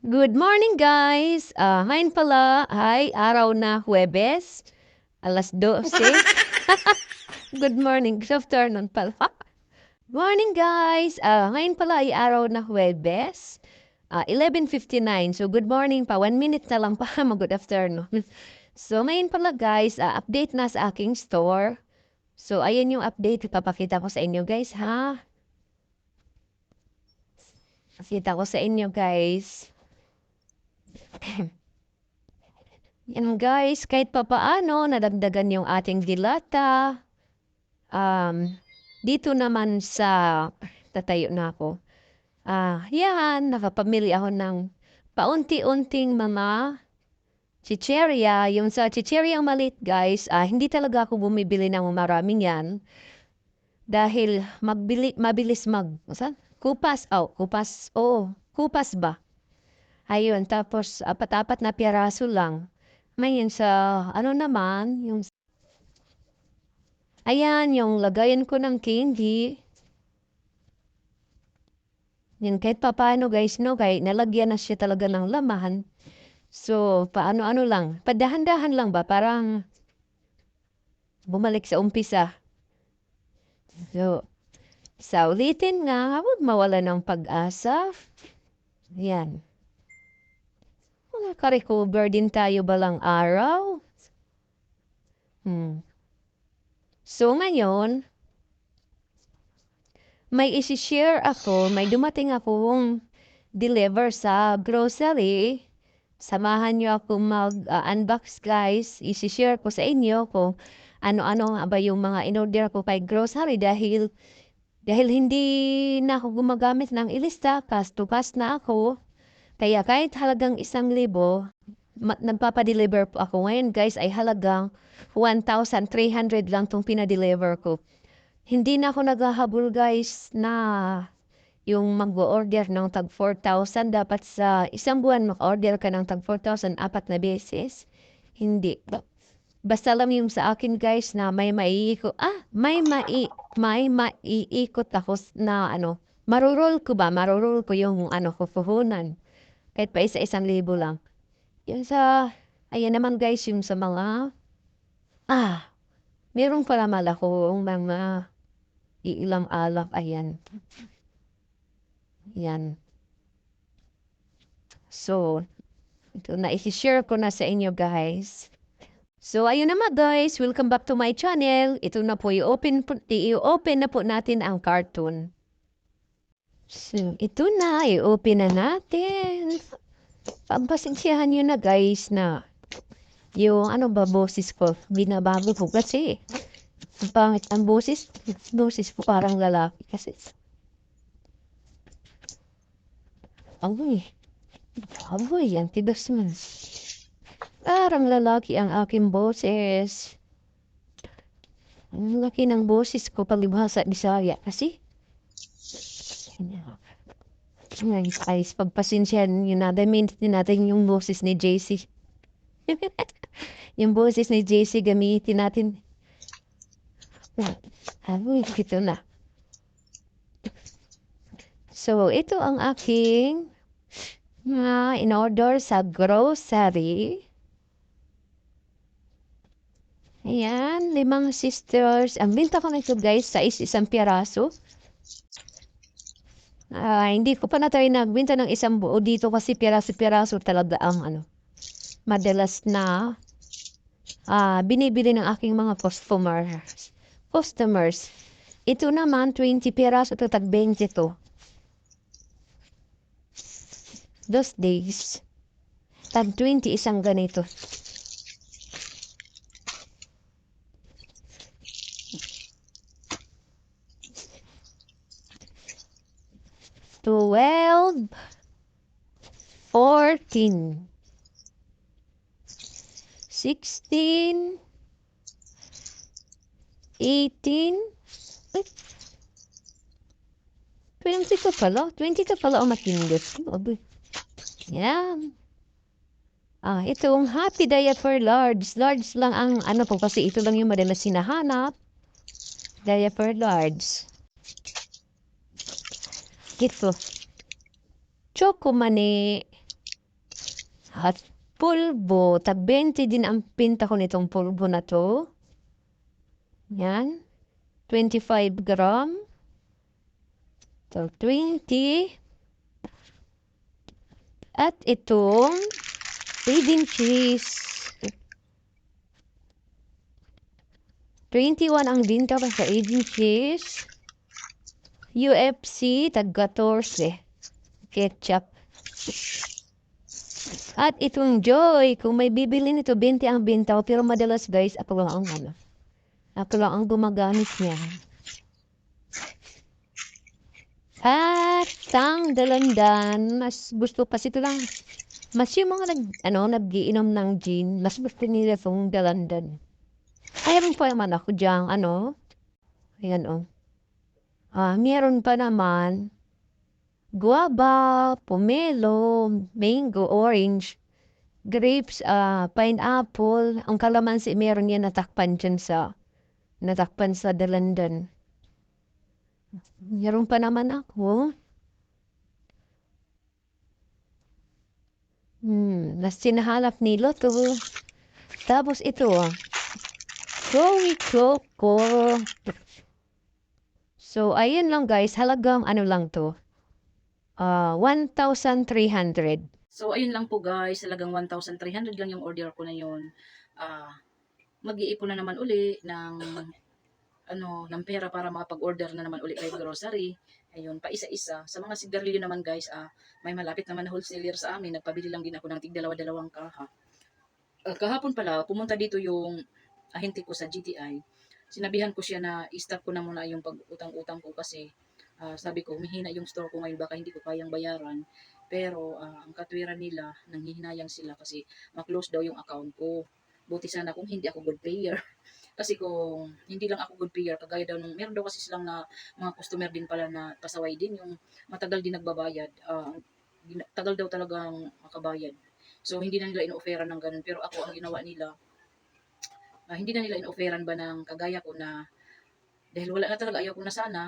Good morning guys! Ah, ngayon pala ay araw na Huwebes, alas 12. Good morning, good afternoon pala. Morning guys! Ah, ngayon pala ay araw na Huwebes, ah, 11.59. So good morning pa, 1 minute na lang pa mag-good afternoon. So ngayon pala guys, ah, update na sa aking store. So ayan yung update, ipapakita ko sa inyo guys ha. Pakita ko sa inyo guys. Yan guys, kahit papaano nadagdagan yung ating dilata. Um, dito naman sa tatayo na ako. Ah, yan, nakapamili ako ng paunti-unting mga chicheria. Yung sa chicheria malit guys, ah, hindi talaga ako bumibili ng maraming yan. Dahil magbili, mabilis mag, saan? Kupas, oh, kupas, oo, kupas ba? Ayun, tapos apat-apat na piraso lang. Ngayon sa ano naman, yung Ayan, yung lagayan ko ng candy. Yan, kahit papaano guys, no, kahit nalagyan na siya talaga ng laman. So, paano-ano lang, padahan-dahan lang ba, parang bumalik sa umpisa. So, sa ulitin nga, huwag mawala ng pag-asa. Yan. Makarecover din tayo balang araw. Hmm. So, ngayon, may isi-share ako, may dumating akong deliver sa grocery. Samahan niyo ako mag-unbox, guys. Isi-share ko sa inyo kung ano-ano ba yung mga in-order ko kay grocery dahil dahil hindi na ako gumagamit ng ilista, cash to cash na ako. Kaya kahit halagang isang libo, nagpapadeliver po ako ngayon guys ay halagang 1,300 lang itong pinadeliver ko. Hindi na ako naghahabol guys na yung mag-order ng tag 4,000 dapat sa isang buwan mag-order ka ng tag 4,000 apat na beses. Hindi. Basta lang yung sa akin guys na may maiikot, ah, may mai, may maiikot ako na ano, marurol ko ba? Marurol ko yung ano, kukuhunan. Kahit pa isa-isang libo lang. Yung sa, ayan naman guys, yung sa mga, ah, meron pala malakong mga iilang alak, ayan. Yan. So, ito na, i-share ko na sa inyo guys. So, ayun naman guys, welcome back to my channel. Ito na po, i-open, i-open na po natin ang cartoon. So, ito na, i-open na natin. Pampasensyahan nyo na guys na yung ano ba boses ko, binabago ko kasi ang pangit ang boses, boses ko parang lalaki kasi. Agoy, agoy, yan, tidos man. Parang lalaki ang aking boses. Ang laki ng boses ko palibhasa di saya kasi. Guys, guys, pagpasensyahan nyo na, din natin yung boses ni JC. yung boses ni JC gamitin natin. Amoy, ito na. So, ito ang aking uh, in-order sa grocery. Ayan, limang sisters. Ang binta ko na ito guys, sa isang piraso. Uh, hindi ko pa na tayo nagbinta ng isang buo dito kasi piraso-piraso talaga ang ano. Madalas na uh, binibili ng aking mga customers. Customers. Ito naman, 20 piraso, ito tag 20 to. Those days, tag 20 isang ganito. Twelve, fourteen, sixteen, eighteen, ay, twenty ka pala. Twenty ka pala ang matindot. Yan. Ah, itong Happy Diet for Large. Large lang ang ano po kasi ito lang yung madalas sinahanap. Diet for Large. Ito. Choco mani. At pulbo, tag 20 din ang pinta ko nitong pulbo na to. Yan. 25 gram. So, 20. At itong Leading cheese. 21 ang binta pa sa aging cheese. UFC, tag 14. Ketchup. At itong Joy, kung may bibili nito, 20 ang binta ko. Pero madalas guys, ako ang ano. Ako ang gumagamit niya. At tang dalandan, mas gusto pa ito lang. Mas yung mga nag, ano, nag-iinom ng gin, mas gusto nila itong dalandan. Ayaw pa naman ako dyan, ano. Ayan, oh. Ah, meron pa naman. Guava, pomelo, mango, orange, grapes, ah, pineapple. Ang kalamansi, meron yan natakpan dyan sa, natakpan sa dalandan. Meron pa naman ako. Hmm, nas sinahanap nila to. Tapos ito, ah. Chloe Choco. So, ayun lang guys. Halagang ano lang to. Ah, 1,300. So, ayun lang po guys. Talagang 1,300 lang yung order ko na yun. Ah, mag-iipon na naman uli ng ano, ng pera para makapag-order na naman uli kay grocery. Ayun, pa isa-isa. Sa mga sigarilyo naman guys, ah, may malapit naman na wholesaler sa amin. Nagpabili lang din ako ng tig dalawa-dalawang kaha. Ah, kahapon pala, pumunta dito yung ahente ko sa GTI. Sinabihan ko siya na i-stop ko na muna yung pag-utang-utang ko kasi ah, sabi ko, humihina yung store ko ngayon, baka hindi ko kayang bayaran. Pero ah, ang katwiran nila, nanghihinayang sila kasi ma-close daw yung account ko. Buti sana kung hindi ako good payer. kasi kung hindi lang ako good payer, kagaya daw nung, meron daw kasi silang na mga customer din pala na pasaway din, yung matagal din nagbabayad. gina- tagal daw talagang makabayad. So, hindi na nila ino-offeran ng ganun. Pero ako, ang ginawa nila, ah, hindi na nila ino-offeran ba ng kagaya ko na, dahil wala na talaga, ayaw ko na sana,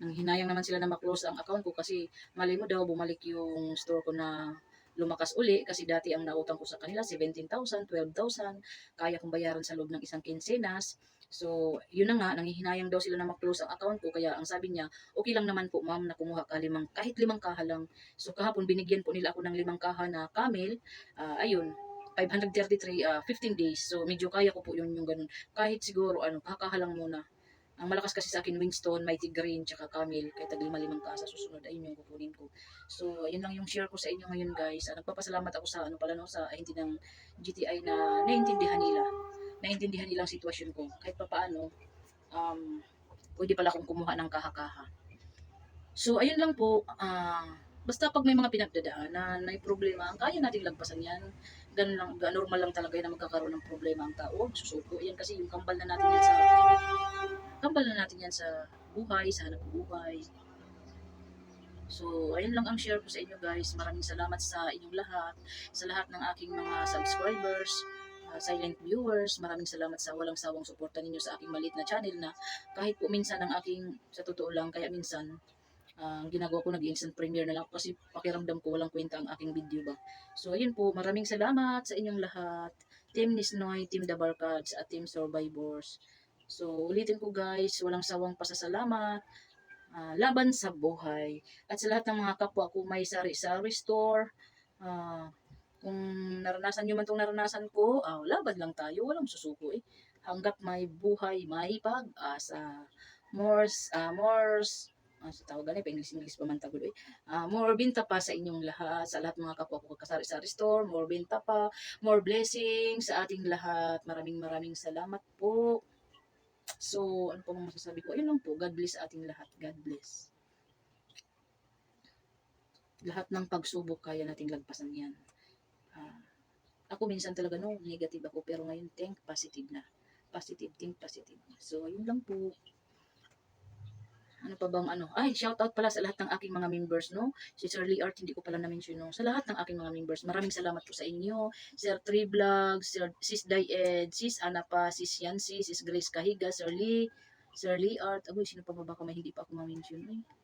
nang hinayang naman sila na ma-close ang account ko kasi malay mo daw bumalik yung store ko na lumakas uli kasi dati ang nautang ko sa kanila 17,000, 12,000 kaya kong bayaran sa loob ng isang kinsenas so yun na nga nanghihinayang daw sila na ma-close ang account ko kaya ang sabi niya okay lang naman po ma'am na kumuha ka limang kahit limang kaha lang. So kahapon binigyan po nila ako ng limang kaha na camel. Ah, ayun 533 ah, 15 days so medyo kaya ko po yun yung ganun kahit siguro ano kakaha lang muna ang malakas kasi sa akin, Winston, Mighty Green, tsaka Camel. Kaya tag lima-limang ka sa susunod. Ayun yung kukunin ko. So, ayun lang yung share ko sa inyo ngayon, guys. Ah, nagpapasalamat ako sa, ano pala, no, sa hindi ng GTI na naintindihan nila. Naintindihan nila ang sitwasyon ko. Kahit pa paano, um, pwede pala akong kumuha ng kaha-kaha. So, ayun lang po. ah basta pag may mga pinagdadaanan, may problema, kaya nating lagpasan yan. Ganun lang, normal lang talaga na magkakaroon ng problema ang tao. Susuko. Yan kasi yung kambal na natin yan sa kambal na natin yan sa buhay, sa hanap buhay. So, ayun lang ang share ko sa inyo guys. Maraming salamat sa inyong lahat, sa lahat ng aking mga subscribers, uh, silent viewers. Maraming salamat sa walang sawang suporta ninyo sa aking maliit na channel na kahit po minsan ang aking, sa totoo lang, kaya minsan, ang ginagawa ko nag-instant premiere na lang kasi pakiramdam ko walang kwenta ang aking video ba. So, ayun po. Maraming salamat sa inyong lahat. Team Nisnoy, Team Dabarkads, at Team Survivors. So, ulitin ko guys, walang sawang pasasalamat, ah, laban sa buhay. At sa lahat ng mga kapwa ko may sari-sari store, ah, kung naranasan nyo man itong naranasan ko, ah, laban lang tayo, walang susuko eh. Hanggat may buhay, may pag-asa. More, ah, more, ah, sa tawag ganun, pa-English-English pa man tagulo eh. Ah, more binta pa sa inyong lahat, sa lahat mga kapwa ko kasari-sari store, more binta pa, more blessings sa ating lahat. Maraming maraming salamat po. So, ano pa bang masasabi ko? Ayun lang po. God bless ating lahat. God bless. Lahat ng pagsubok kaya nating lagpasan yan. Ah, ako minsan talaga no, negative ako. Pero ngayon, think positive na. Positive, think positive. So, ayun lang po. Ano pa bang ano? Ay, shout out pala sa lahat ng aking mga members, no? Si Sir Lee Art, hindi ko pala na-mention, no? Sa lahat ng aking mga members, maraming salamat po sa inyo. Sir Tree Vlogs, Sir, Sis Died, Sis Ana pa, Sis Yancy, Sis Grace Kahiga, Sir Lee, Sir Lee Art. Aboy, sino pa ba baka may hindi pa ako ma-mention? Ay.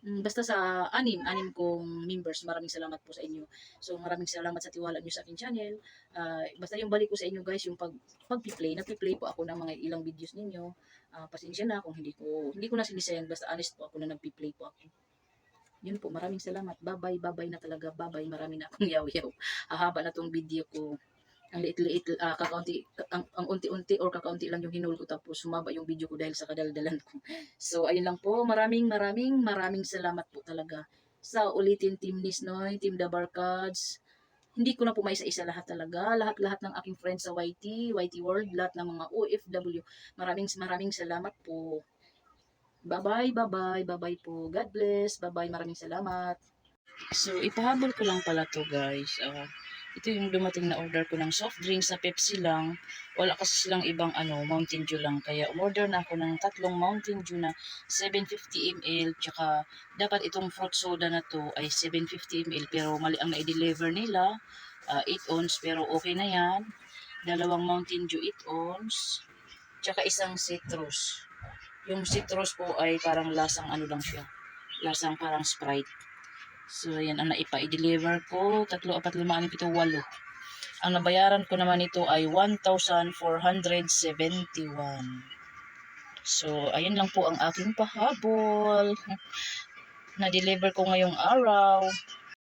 Mm, Basta sa anim, anim kong members, maraming salamat po sa inyo. So maraming salamat sa tiwala niyo sa aking channel. Ah, basta yung balik ko sa inyo guys, yung pag pag-play, nagpi-play po ako ng mga ilang videos ninyo. Ah, pasensya na kung hindi ko hindi ko na sinisend, basta honest po ako na nagpi-play po ako. Yun po, maraming salamat. Bye-bye, bye-bye na talaga. Bye-bye, marami na akong yaw-yaw. Hahaba na tong video ko. Ang liit-liit, ah, kakaunti, ang, ang unti-unti or kakaunti lang yung hinul ko tapos sumaba yung video ko dahil sa kadaldalan ko. So, ayun lang po. Maraming, maraming, maraming salamat po talaga sa ulitin Team Nisnoy, Team The Barkads. Hindi ko na po maisa-isa lahat talaga. Lahat-lahat ng aking friends sa YT, YT World, lahat ng mga OFW. Maraming, maraming salamat po. Bye-bye, bye-bye, bye-bye po. God bless. Bye-bye, maraming salamat. So, ipahabol ko lang pala to guys. Ah, ito yung dumating na order ko ng soft drinks sa Pepsi lang. Wala kasi silang ibang ano, Mountain Dew lang. Kaya umorder na ako ng tatlong Mountain Dew na 750 ml. Tsaka dapat itong fruit soda na to ay 750 ml. Pero mali ang na-deliver nila. ah, 8 ounce pero okay na yan. Dalawang Mountain Dew 8 ounce. Tsaka isang citrus. Yung citrus po ay parang lasang ano lang siya. Lasang parang Sprite. So, yan ang naipa-deliver ko. Tatlo, apat, lima, anim, pito, walo. Ang nabayaran ko naman ito ay 1,471. So, ayun lang po ang aking pahabol. Na-deliver ko ngayong araw.